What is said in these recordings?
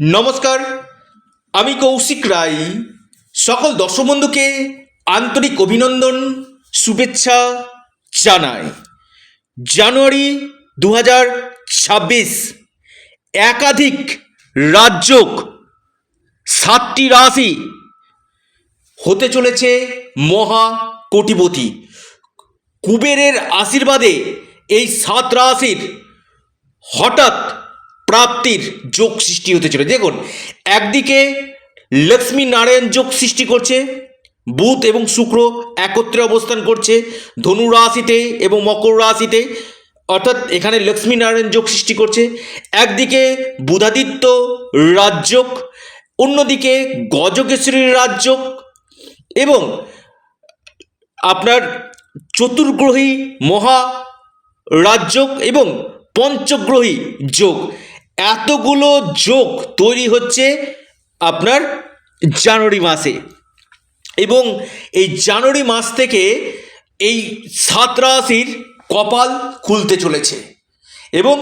নমস্কার, আমি কৌশিক রায়। সকল দর্শক বন্ধুকে আন্তরিক অভিনন্দন, শুভেচ্ছা জানাই। জানুয়ারি দু হাজার ছাব্বিশ, একাধিক রাজ্য সাতটি রাশি হতে চলেছে মহা কোটিপতি। কুবেরের আশীর্বাদে এই সাত রাশির হঠাৎ প্রাপ্তির যোগ সৃষ্টি হতে চলে দেখুন, একদিকে লক্ষ্মী নারায়ণ যোগ সৃষ্টি করছে, বুধ এবং শুক্র একত্রে অবস্থান করছে, ধনু রাশিতে এবং মকর রাশিতে, অর্থাৎ এখানে লক্ষ্মী নারায়ণ যোগ সৃষ্টি করছে। একদিকে বুধাদিত্য রাজযোগ অন্যদিকে গজকেশ্বরীর রাজযোগ এবং আপনার চতুর্গ্রহী মহা রাজযোগ এবং পঞ্চগ্রহী যোগ। এতগুলো যোগ তৈরি হচ্ছে আপনার জানুয়ারি মাসে। এবং এই জানুয়ারি মাস থেকে এই সাত রাশির কপাল খুলতে চলেছে এবং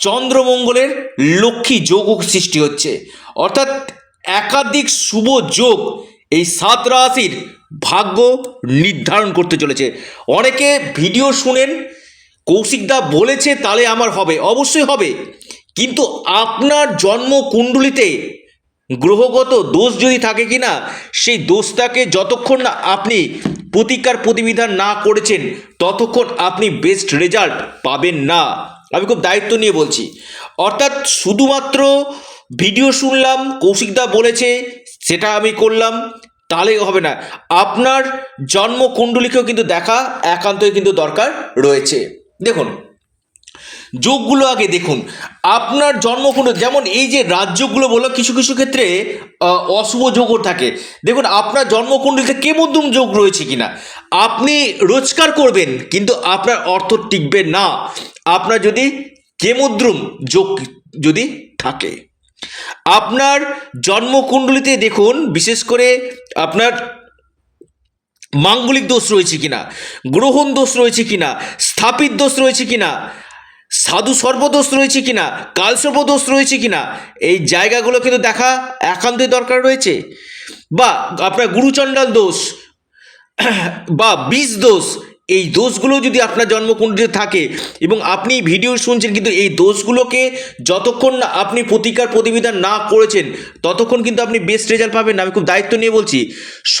চন্দ্রমঙ্গলের লক্ষ্মী যোগও সৃষ্টি হচ্ছে। অর্থাৎ একাধিক শুভ যোগ এই সাত রাশির ভাগ্য নির্ধারণ করতে চলেছে। অনেকে ভিডিও শুনেন কৌশিকদা বলেছে তাহলে আমার হবে। অবশ্যই হবে। কিন্তু আপনার জন্ম কুণ্ডলিতে গ্রহগত দোষ যদি থাকে কি না সেই দোষটাকে যতক্ষণ না আপনি প্রতিকার প্রতিবিধান না করেছেন, ততক্ষণ আপনি বেস্ট রেজাল্ট পাবেন না। আমি খুব দায়িত্ব নিয়ে বলছি। অর্থাৎ শুধুমাত্র ভিডিও শুনলাম কৌশিকদা বলেছে, সেটা আমি করলাম, তাহলে হবে না। আপনার জন্ম কুণ্ডলীকেও কিন্তু দেখা, একান্তই কিন্তু দরকার রয়েছে। দেখুন যোগগুলো আগে দেখুন। আপনার জন্মকুণ্ড যেমন এই যে রাজ্যগুলো বলো, কিছু কিছু ক্ষেত্রে অশুভ যোগও থাকে। দেখুন, আপনার জন্মকুণ্ডলিতে কেমদ্রুম যোগ রয়েছে কিনা? আপনি রোজগার করবেন, কিন্তু আপনার অর্থ টিকবে না। আপনার যদি কেমদ্রুম যোগ যদি থাকে। আপনার জন্মকুণ্ডলিতে দেখুন, বিশেষ করে আপনার মাঙ্গলিক দোষ রয়েছে কিনা, গ্রহণ দোষ রয়েছে কিনা, স্থাপিত দোষ রয়েছে কিনা সাধু সর্বদোষ রয়েছে কিনা, কাল সর্বদোষ রয়েছে কিনা, এই জায়গাগুলো কিন্তু দেখা একান্তই দরকার রয়েছে। বা আপনার গুরুচণ্ডাল দোষ, বা বীজ দোষ এই দোষগুলো যদি আপনার জন্মকুণ্ডলিতে থাকে এবং আপনি ভিডিও শুনছেন কিন্তু এই দোষগুলোকে যতক্ষণ না আপনি প্রতিকার প্রতিবিধান না করেছেন, ততক্ষণ কিন্তু আপনি বেস্ট রেজাল্ট পাবেন না। আমি খুব দায়িত্ব নিয়ে বলছি,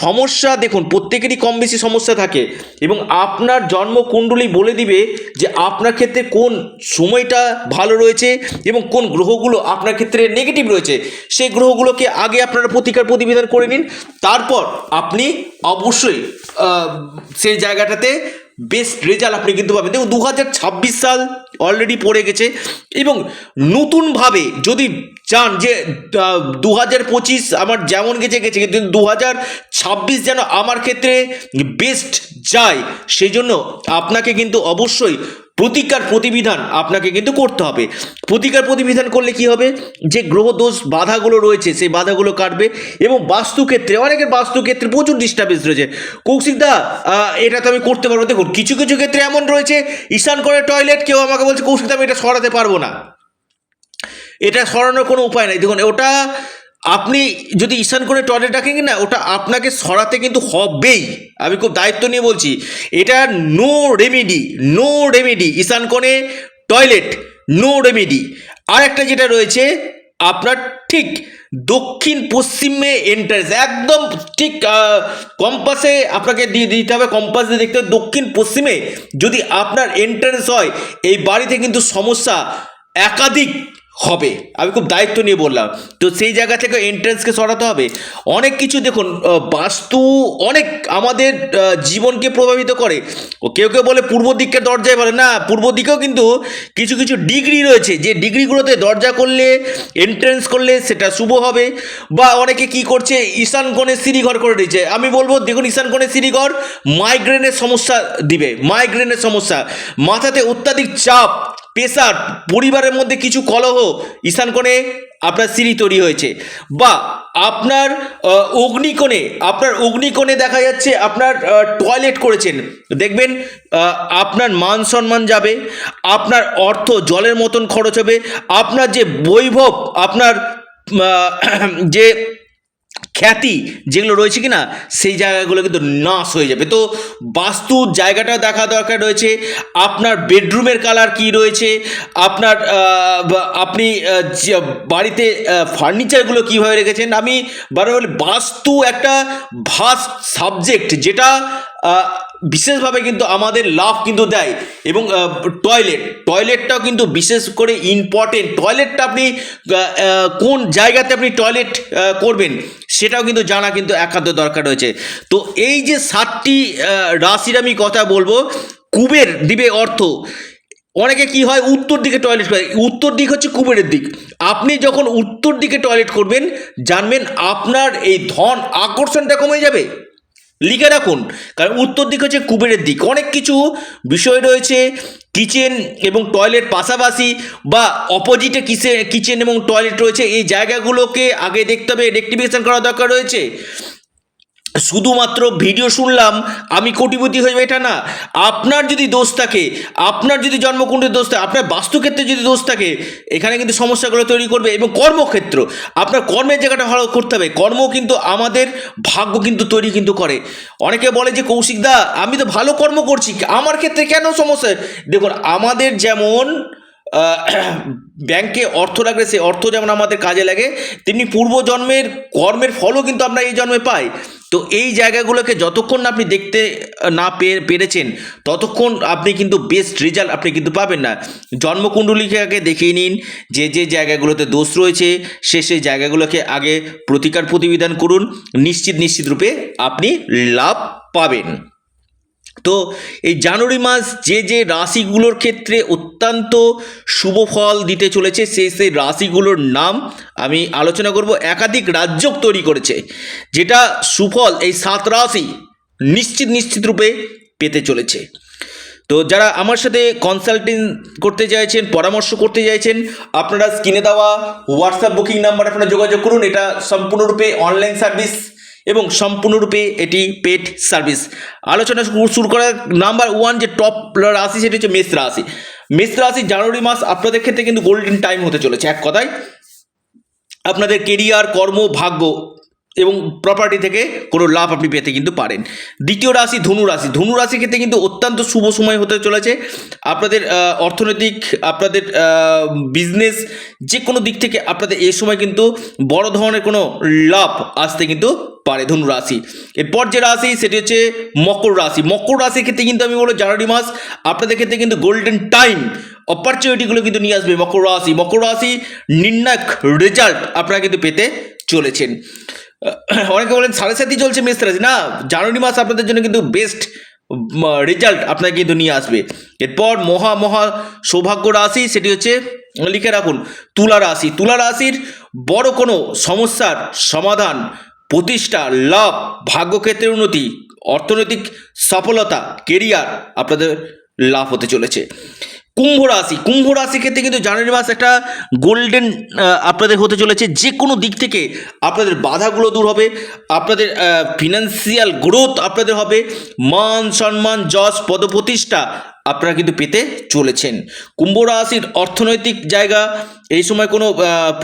সমস্যা দেখুন, প্রত্যেকেরই কম বেশি সমস্যা থাকে এবং আপনার জন্মকুণ্ডলি বলে দিবে যে আপনার ক্ষেত্রে কোন সময়টা ভালো রয়েছে এবং কোন গ্রহগুলো আপনার ক্ষেত্রে নেগেটিভ রয়েছে। সেই গ্রহগুলোকে আগে আপনারা প্রতিকার প্রতিবিধান করে নিন, তারপর আপনি অবশ্যই সেই জায়গাটাতে বেস্ট রেজাল্ট আপনি কিন্তু পাবেন। দেখুন দু হাজার ছাব্বিশ সাল অলরেডি পড়ে গেছে এবং নতুনভাবে যদি চান যে দু হাজার পঁচিশ আমার যেমন গেছে গেছে, কিন্তু দু হাজার ছাব্বিশ যেন আমার ক্ষেত্রে বেস্ট যায় সেই জন্য আপনাকে কিন্তু অবশ্যই প্রতিকার প্রতিবিধান আপনাকে কিন্তু করতে হবে। প্রতিকার প্রতিবিধান করলে কি হবে? যে গ্রহ দোষ বাধাগুলো রয়েছে, সেই বাধাগুলো কাটবে এবং বাস্তুক্ষেত্রে, অনেকের বাস্তুক্ষেত্রে প্রচুর ডিস্টার্বেন্স রয়েছে। কৌশিকদা এটা তো আমি করতে পারব দেখুন, কিছু কিছু ক্ষেত্রে এমন রয়েছে, ঈশান করে টয়লেট কেউ আমাকে বলছে কৌশিকদা আমি এটা সরাতে পারব না। এটা সরানোর কোনো উপায় নাই। দেখুন, ওটা আপনি যদি ঈশান করে টয়লেট রাখেন কি না, ওটা আপনাকে সরাতে কিন্তু হবেই। আমি খুব দায়িত্ব নিয়ে বলছি, এটা নো রেমেডি নো রেমেডি ঈশান কোণে টয়লেট নো রেমেডি আর একটা যেটা রয়েছে, আপনার ঠিক দক্ষিণ পশ্চিমে এন্ট্রেন্স একদম ঠিক কম্পাসে আপনাকে দিয়ে দিতে হবে কম্পাস দিয়ে দেখতে হবে, দক্ষিণ পশ্চিমে যদি আপনার এন্ট্রেন্স হয়, এই বাড়িতে কিন্তু সমস্যা একাধিক। হবে। আমি খুব দায়িত্ব নিয়ে বললাম। তো সেই জায়গা থেকে এন্ট্রেন্সকে সরাতে হবে। অনেক কিছু দেখুন বাস্তু অনেক আমাদের জীবনকে প্রভাবিত করে। কেউ কেউ বলে পূর্ব দিকের দরজায় বলে। না, পূর্ব দিকেও কিন্তু কিছু কিছু ডিগ্রি রয়েছে। যে ডিগ্রিগুলোতে দরজা করলে এন্ট্রেন্স করলে সেটা শুভ হবে। বা অনেকে কি করছে, ঈশান কোণে সিঁড়িঘর করে দিয়েছে। আমি বলব, দেখুন, ঈশান কোণে সিঁড়িঘর মাইগ্রেনের সমস্যা দিবে। মাইগ্রেনের সমস্যা। মাথাতে অত্যাধিক চাপ পেশার পরিবারের মধ্যে কিছু কলহ ঈশান কোণে আপনার সিঁড়ি তৈরি হয়েছে। বা আপনার অগ্নিকোণে আপনার অগ্নিকোণে দেখা যাচ্ছে আপনার টয়লেট করেছেন। দেখবেন আপনার মান সম্মান যাবে, আপনার অর্থ জলের মতন খরচ হবে, আপনার যে বৈভব, আপনার যে খ্যাতি যেগুলো রয়েছে কিনা, সেই জায়গাগুলো কিন্তু নাশ হয়ে যাবে। তো বাস্তুর জায়গাটা দেখা দরকার রয়েছে। আপনার বেডরুমের কালার কি রয়েছে? আপনার আপনি বাড়িতে ফার্নিচারগুলো কীভাবে রেখেছেন? আমি বারবার বলি, বাস্তু একটা ভাস্ট সাবজেক্ট যেটা বিশেষভাবে কিন্তু আমাদের লাভ কিন্তু দেয়। এবং টয়লেট, টয়লেটটাও কিন্তু বিশেষ করে ইম্পর্টেন্ট টয়লেটটা আপনি কোন জায়গাতে আপনি টয়লেট করবেন? সেটাও কিন্তু জানা কিন্তু একান্ত দরকার রয়েছে। তো এই যে সাতটি রাশির আমি কথা বলব, কুবের দিবে অর্থ। অনেকে কি হয়, উত্তর দিকে টয়লেট করে। উত্তর দিক হচ্ছে কুবেরের দিক। আপনি যখন উত্তর দিকে টয়লেট করবেন, জানবেন আপনার এই ধন আকর্ষণটা কমে যাবে। লিখে রাখুন। কারণ উত্তর দিক হচ্ছে কুবেরের দিক। অনেক কিছু বিষয় রয়েছে, কিচেন এবং টয়লেট পাশাপাশি বা অপোজিটে কিসে কিচেন এবং টয়লেট রয়েছে। এই জায়গাগুলোকে আগে দেখতে হবে রেকটিফিকেশান করা দরকার রয়েছে। শুধুমাত্র ভিডিও শুনলাম, আমি কোটিপতি হয়ে যাব, এটা না। আপনার যদি দোষ থাকে, আপনার যদি জন্মকুণ্ডের দোষ থাকে, আপনার বাস্তুক্ষেত্রে যদি দোষ থাকে, এখানে কিন্তু সমস্যাগুলো তৈরি করবে এবং কর্মক্ষেত্র। আপনার কর্মের জায়গাটা ভালো করতে হবে। কর্ম কিন্তু আমাদের ভাগ্য কিন্তু তৈরি কিন্তু করে। অনেকে বলে যে, কৌশিক দা, আমি তো ভালো কর্ম করছি, আমার ক্ষেত্রে কেন সমস্যা? দেখুন, আমাদের যেমন ব্যাংকে অর্থ রাখলে সে অর্থ যেমন আমাদের কাজে লাগে, তেমনি পূর্বজন্মের কর্মের ফলও কিন্তু আমরা এই জন্মে পাই। তো এই জায়গাগুলোকে যতক্ষণ আপনি দেখতে না পেরেছেন, ততক্ষণ আপনি কিন্তু বেস্ট রেজাল্ট আপনি কিন্তু পাবেন না। জন্মকুণ্ডলিকে আগে দেখিয়ে নিন, যে যে জায়গাগুলোতে দোষ রয়েছে, সে সেই জায়গাগুলোকে আগে প্রতিকার প্রতিবিধান করুন, নিশ্চিত নিশ্চিত রূপে আপনি লাভ পাবেন। তো এই জানুয়ারি মাস যে যে রাশিগুলোর ক্ষেত্রে অত্যন্ত শুভ ফল দিতে চলেছে সেই সেই রাশিগুলোর নাম আমি আলোচনা করব। একাধিক রাজ্য তৈরি করেছে, যেটা সুফল এই সাত রাশি নিশ্চিত নিশ্চিত রূপে পেতে চলেছে। তো যারা আমার সাথে কনসাল্টিং করতে চাইছেন, পরামর্শ করতে চাইছেন, আপনারা স্ক্রিনে দেওয়া হোয়াটসঅ্যাপ বুকিং নাম্বার আপনারা যোগাযোগ করুন। এটা সম্পূর্ণরূপে অনলাইন সার্ভিস এবং সম্পূর্ণরূপে এটি পেট সার্ভিস আলোচনা শুরু- করার নাম্বার ওয়ান যে টপ রাশি সেটি হচ্ছে মেষ রাশি। মেষ রাশি জানুয়ারি মাস আপনাদের ক্ষেত্রে কিন্তু গোল্ডেন টাইম হতে চলেছে। এক কথায় আপনাদের কেরিয়ার কর্ম, ভাগ্য এবং প্রপার্টি থেকে কোনো লাভ আপনি পেতে কিন্তু পারেন। দ্বিতীয় রাশি ধনু রাশি। ধনু রাশির ক্ষেত্রে কিন্তু অত্যন্ত শুভ সময় হতে চলেছে। আপনাদের অর্থনৈতিক, আপনাদের বিজনেস যে কোনো দিক থেকে আপনাদের এই সময় কিন্তু বড় ধরনের কোনো লাভ আসতে কিন্তু পারে ধনু রাশি। এরপর যে রাশি, সেটি হচ্ছে মকর রাশি। মকর রাশির ক্ষেত্রে কিন্তু আমি বলব জানুয়ারি মাস আপনাদের ক্ষেত্রে কিন্তু গোল্ডেন টাইম অপরচুনিটিগুলো কিন্তু নিয়ে আসবে মকর রাশি। মকর রাশি নির্ণায়ক রেজাল্ট আপনারা কিন্তু পেতে চলেছেন। অনেকে বলেন সাড়ে সাতই চলছে মেষ রাশি। না, জানুয়ারি মাস আপনাদের জন্য কিন্তু বেস্ট রেজাল্ট আপনাকে কিন্তু নিয়ে আসবে। এরপর মহা মহা সৌভাগ্য রাশি, সেটি হচ্ছে, লিখে রাখুন, তুলা রাশি। তুলা রাশির বড় কোনো সমস্যার সমাধান, প্রতিষ্ঠা, লাভ, ভাগ্যক্ষেত্রের উন্নতি, অর্থনৈতিক সফলতা কেরিয়ার আপনাদের লাভ হতে চলেছে। কুম্ভ রাশি। কুম্ভ রাশি ক্ষেত্রে কিন্তু জানুয়ারি মাস একটা গোল্ডেন আপনাদের হতে চলেছে। যে কোনো দিক থেকে আপনাদের বাধাগুলো দূর হবে। আপনাদের ফিনান্সিয়াল গ্রোথ আপনাদের হবে। মান সম্মান, যশ, পদপ্রতিষ্ঠা আপনারা কিন্তু পেতে চলেছেন। কুম্ভ রাশির অর্থনৈতিক জায়গা, এই সময় কোনো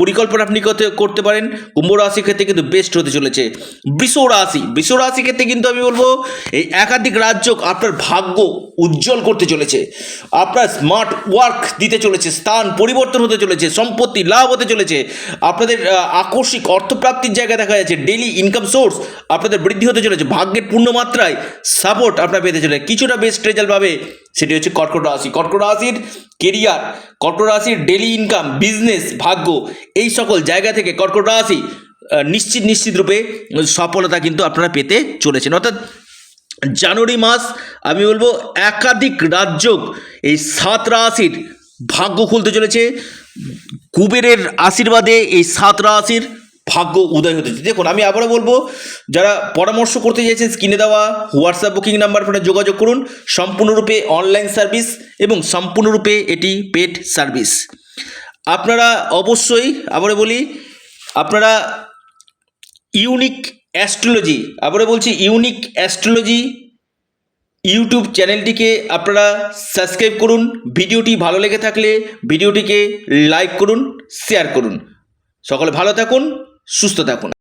পরিকল্পনা আপনি করতে পারেন। কুম্ভ রাশির ক্ষেত্রে কিন্তু বেস্ট হতে চলেছে। বৃষ রাশি, বৃষ রাশির ক্ষেত্রে কিন্তু আমি বলব, এই একাধিক রাজ্য আপনার ভাগ্য উজ্জ্বল করতে চলেছে। আপনার স্মার্ট ওয়ার্ক দিতে চলেছে, স্থান পরিবর্তন হতে চলেছে, সম্পত্তি লাভ হতে চলেছে। আপনাদের আকস্মিক অর্থপ্রাপ্তির জায়গা দেখা যাচ্ছে ডেলি ইনকাম সোর্স আপনাদের বৃদ্ধি হতে চলেছে। ভাগ্যের পূর্ণ মাত্রায় সাপোর্ট আপনারা পেতে চলে কিছুটা বেস্ট রেজাল্ট পাবে। সেটি হচ্ছে কর্কট রাশি। কর্কট রাশির কেরিয়ার কর্কট রাশির ডেলি ইনকাম বিজনেস ভাগ্য, এই সকল জায়গা থেকে কর্কট রাশি নিশ্চিত নিশ্চিত রূপে সফলতা কিন্তু আপনারা পেতে চলেছেন। অর্থাৎ জানুয়ারি মাস, আমি বলব একাধিক রাজ্য এই সাত রাশির ভাগ্য খুলতে চলেছে। কুবেরের আশীর্বাদে এই সাত রাশির ভাগ্য উদয় হতে। দেখুন, আমি আবারও বলব, যারা পরামর্শ করতে চাইছেন স্ক্রিনে দেওয়া হোয়াটসঅ্যাপ বুকিং নাম্বার আপনারা যোগাযোগ করুন, সম্পূর্ণরূপে অনলাইন সার্ভিস এবং সম্পূর্ণরূপে এটি পেড সার্ভিস আপনারা অবশ্যই, আবারও বলি, আপনারা ইউনিক অ্যাস্ট্রোলজি আবারও বলছি ইউনিক অ্যাস্ট্রোলজি ইউটিউব চ্যানেলটিকে আপনারা সাবস্ক্রাইব করুন, ভিডিওটি ভালো লেগে থাকলে ভিডিওটিকে লাইক করুন শেয়ার করুন। সকলে ভালো থাকুন। সুস্থ থাকুন।